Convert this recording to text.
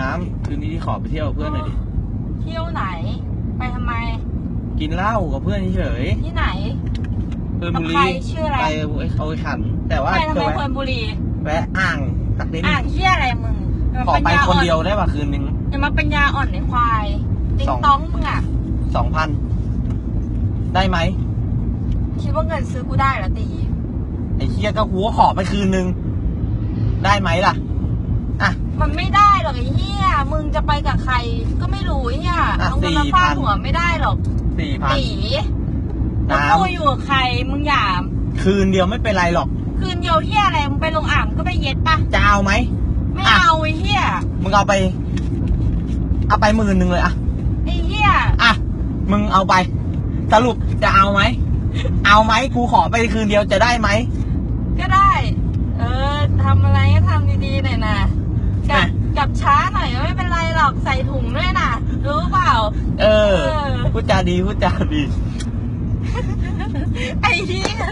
น้ำคืนนี้ที่ขอไปเที่ยวกับเพื่อนหน่อยดิ เที่ยวไหน ไปทำไม กินเหล้ากับเพื่อนเฉยที่ไหน ๆเพื่อนบุกับรีใครชื่ออะไร ไปเอาไปขัน แต่ว่าไปทำจะไมแวะเพลินบุรี แวะอ่างตักดินอ่างเที่ยอะไรมึงขอไปคนเดียวได้ป่ะคืนนึงอย่ามาปัญญาอ่อนในควายติ๊งสอง ต้องมึงอะ สองพัน ได้ไหม คิดว่าเงินซื้อกูได้เหรอตี ไอ้เฮียก็หัวขอไปคืนนึง ได้ไหมล่ะ อะ มันไม่ได้ จะไปกับใครก็ไม่รู้ไอ้เหี้ยอะเอาเงินมาฟาด4,000 หัวไม่ได้หรอกสี่พัน ตีแล้วน้กูอยู่กับใครมึงอย่าำคืนเดียวไม่เป็นไรหรอก คืนเดียวเหี้ยอะไรมึงไปลงอ่างก็ไปเย็ดปะจะเอาไหม ไม่อะ เอาไอ้เหี้ยมึงเอาไป เอาไปหมื่นหนึ่งเลยอะไอ้เหี้ยอะมึงเอาไป สรุปจะเอาไหม เอาไหมกูขอไปคืนเดียวจะได้ไหม ก็ได้ เออทำอะไรก็ทำดีๆหน่อยนะ ใส่ถุงด้วยนะรู้เปล่า เออ เออ พูดจาดี พูดจาดี ไอ้เหี้ย